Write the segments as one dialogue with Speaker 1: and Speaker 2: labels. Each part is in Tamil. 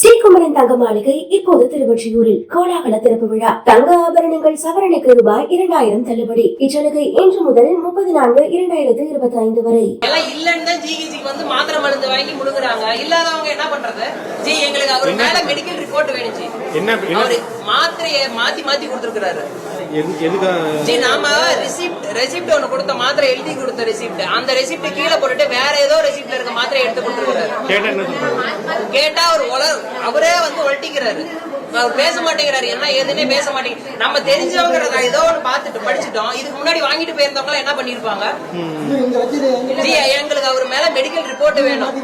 Speaker 1: ஸ்ரீகுமரன் தங்க மாளிகை இப்போது திருவொற்றியூரில் கோலாகல திறப்பு விழா. தங்க ஆபரணங்கள் சவரனுக்கு ரூபாய் இரண்டாயிரம் தள்ளுபடி. இச்சலுகை இன்று முதல் முப்பது நான்கு இரண்டாயிரத்து இருபத்தி ஐந்து வரை.
Speaker 2: மருந்து வாங்கி முழுங்குறாங்க இல்லாதவங்க என்ன பண்றது? ஜி எங்களுக்கு அவர் மேல மெடிக்கல் ரிப்போர்ட் வேணும் ஜி.
Speaker 3: என்ன
Speaker 2: அவரு மாத்திரையை மாத்தி மாத்தி கொடுத்துருக்காரு
Speaker 3: எது எதுக்காக
Speaker 2: ஜி நாம ரெசிப்ட் ரெசிப்ட் ஒண்ணு கொடுத்த மாத்திரை எழுதி கொடுத்த ரெசிப்ட் அந்த ரெசிப்ட் கீழே போட்டுட்டு வேற ஏதோ ரெசிப்ட்ல இருக்க மாத்திரை எடுத்து கொடுத்துருக்காரு
Speaker 3: கேட்டா
Speaker 2: அவர் உலர் அவரே வந்து ஒழட்டிக்கிறாரு. அவர் பேச மாட்டேங்கிறாரு. என்ன ஏதுன்னே பேச மாட்டேங்க நம்ம தெரிஞ்சவங்க ஏதோ பாத்துட்டு படிச்சுட்டோம். இதுக்கு முன்னாடி வாங்கிட்டு போயிருந்தவங்க என்ன பண்ணிருப்பாங்க? எங்களுக்கு அவர் மேல மெடிக்கல் ரிப்போர்ட் வேணும்.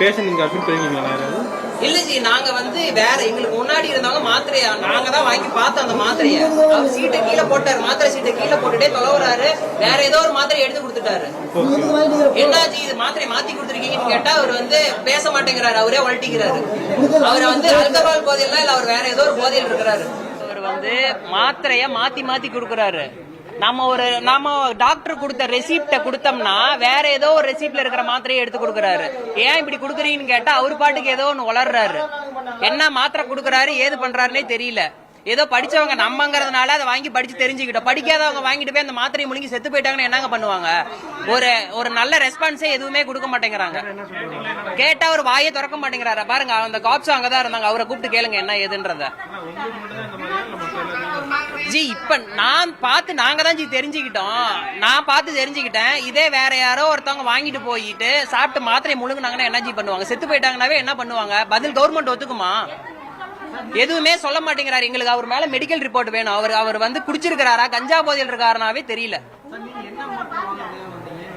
Speaker 3: பேஷண்ட் நீங்க அப்பீல் பண்ணிருக்கீங்களா யாராவது
Speaker 2: இல்ல ஜி நாங்க வந்து வேற எங்களுக்கு முன்னாடி இருந்தவங்க மாத்திரையா? நாங்க தான் வாங்கி பார்த்தோம் அந்த மாத்திரைய. அவர் சீட்டை கீழே போட்டாரு. மாத்திரை சீட்டை கீழே போட்டுட்டே தொலைவுறாரு. வேற ஏதோ ஒரு மாத்திரை எடுத்து கொடுத்துட்டாரு. என்ன ஜி இது மாத்திரை மாத்தி கொடுத்துருக்கீங்கன்னு கேட்டா அவர் வந்து பேச மாட்டேங்கிறாரு. அவரே வளட்டிக்கிறாரு அவர் வந்து அல்கஹால் போதையெல்லாம் இல்ல அவர் வேற ஏதோ ஒரு போதையில் இருக்கிறாரு. வந்து மாத்திரைய மாத்தி மாத்தி கொடுக்குறாரு. நம்ம ஒரு நாம டாக்டர் கொடுத்த ரெசிப்ட கொடுத்தோம்னா வேற ஏதோ ஒரு ரெசிப்ட்ல இருக்கிற மாத்திரையை எடுத்து கொடுக்கறாரு. ஏன் இப்படி கொடுக்குறீங்கன்னு கேட்டா அவர் பாட்டுக்கு ஏதோ ஒன்னு வளர்றாரு என்ன மாத்திரை கொடுக்குறாரு ஏது பண்றாருன்னே தெரியல. ஏதோ படிச்சவங்க நம்மங்கிறதுனால அதை வாங்கி படிச்சு தெரிஞ்சுக்கிட்டோம். படிக்காதவங்க வாங்கிட்டு போய் அந்த மாத்திரை முழுங்கி செத்து போயிட்டாங்கன்னு என்னங்க பண்ணுவாங்க? ஒரு ஒரு நல்ல ரெஸ்பான்ஸே எதுவுமே கொடுக்க மாட்டேங்கிறாங்க. கேட்டா அவர் வாயை திறக்க மாட்டேங்கிறாரு. பாருங்க அந்த காப்ஸ் அங்கதான் இருந்தாங்க. அவரை கூப்பிட்டு கேளுங்க என்ன ஏதுன்றத. ஜி இப்ப நான் பார்த்து நாங்க தான் ஜி தெரிஞ்சுக்கிட்டோம். நான் பார்த்து தெரிஞ்சுக்கிட்டேன். இதே வேற யாரோ ஒருத்தவங்க வாங்கிட்டு போயிட்டு சாப்பிட்டு மாத்திரை முழுங்குனாங்கன்னா என்ன ஜி பண்ணுவாங்க? செத்து போயிட்டாங்கன்னாவே என்ன பண்ணுவாங்க? பதில் கவர்மெண்ட் ஒத்துக்குமா? எதுவுமே சொல்ல மாட்டேங்கிறாரு. எங்களுக்கு அவர் மேல மெடிக்கல் ரிப்போர்ட் வேணும். அவர் அவர் வந்து குடிச்சிருக்கிறாரா? கஞ்சா போதையில் இருக்காருனாவே தெரியல.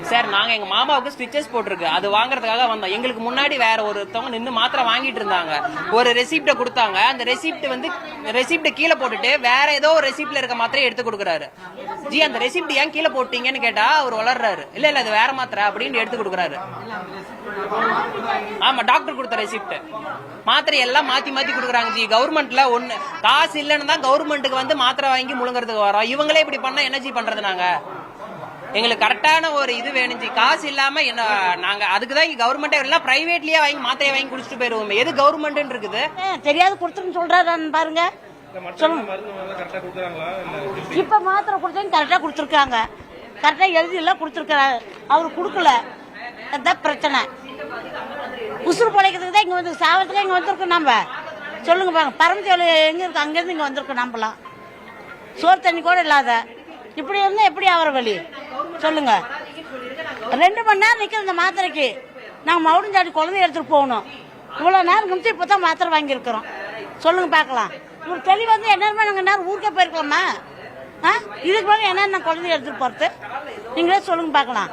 Speaker 2: சார் நாங்க எங்க மாமாவுக்கு ஸ்டிச்சஸ் போட்டிருக்கு. அது வாங்குறதுக்காக வந்தோம். எங்களுக்கு முன்னாடி வேற ஒருத்தவங்க நின்று மாத்திரை வாங்கிட்டு இருந்தாங்க. ஒரு ரெசிப்டை கொடுத்தாங்க. அந்த ரெசிப்ட் வந்து ரெசிப்ட கீழே போட்டுட்டு வேற ஏதோ ஒரு ரெசிப்ட்ல இருக்க மாத்திரையை எடுத்து கொடுக்குறாரு. ஜி அந்த ரெசிப்ட் ஏன் கீழே போட்டீங்கன்னு கேட்டா அவர் வளர்றாரு. இல்ல இல்ல அது வேற மாத்திரை அப்படின்னு எடுத்து கொடுக்குறாரு. ஆமா டாக்டர் கொடுத்த ரெசிப்ட் மாத்திரை எல்லாம் மாத்தி மாத்தி கொடுக்குறாங்க ஜி. கவர்மெண்ட்ல ஒண்ணு காசு இல்லைன்னு தான் கவர்மெண்ட்டுக்கு வந்து மாத்திரை வாங்கி முழுங்குறதுக்கு வரோம். இவங்களே இப்படி பண்ணா என்ன ஜி பண்றது நாங்க? எங்களுக்கு கரெக்டான ஒரு இது வேணும் ஜி காசு இல்லாம என்ன நாங்க அதுக்கு தான் இங்க கவர்மெண்டே எல்லாம் பிரைவேட்லயே வாங்கி மாத்திரையை வாங்கி குடிச்சிட்டு போயிருவோம். எது கவர்மெண்ட் இருக்குது?
Speaker 4: தெரியாது கொடுத்துருன்னு சொல்றாரு பாருங்க. சொல்லுங்க.
Speaker 3: கரெக்டா கொடுக்குறாங்களா? இல்ல
Speaker 4: இப்ப மாத்திரை கொடுத்தேன் கரெக்டா கொடுத்துருக்காங்க. கரெக்டா எழுதி எல்லாம் கொடுத்துருக்காரு அவர் கொடுக்கல. அதுதான் பிரச்சனை. உசுறு பிழைக்கிறதுக்கு தான் இங்க வந்து சாவத்துக்கு இங்க வந்திருக்கோம் நம்ம சொல்லுங்க பாருங்க. பரமத்தேவல் எங்க இருக்கு? அங்கேருந்து இங்க வந்திருக்கோம் நம்மளாம் சோறு தண்ணி கூட இல்லாத. இப்படி இருந்தா எப்படி ஆகிற வழி சொல்லுங்க. ரெண்டு மணி நேரம் நிற்கிற இந்த மாத்திரைக்கு. நாங்கள் மவுடஞ்சாடி குழந்தைய எடுத்துட்டு போகணும். இவ்வளோ நேரம் கழிச்சு இப்போ தான் மாத்திரை வாங்கியிருக்கிறோம். சொல்லுங்க பார்க்கலாம். ஒரு தெளிவு வந்து என்னென்ன நாங்கள் நேரம் ஊருக்கே போயிருக்கலாமா? ஆ? இதுக்கு மேலே என்னென்ன குழந்தைய எடுத்துகிட்டு போகிறது நீங்களே சொல்லுங்க பார்க்கலாம்.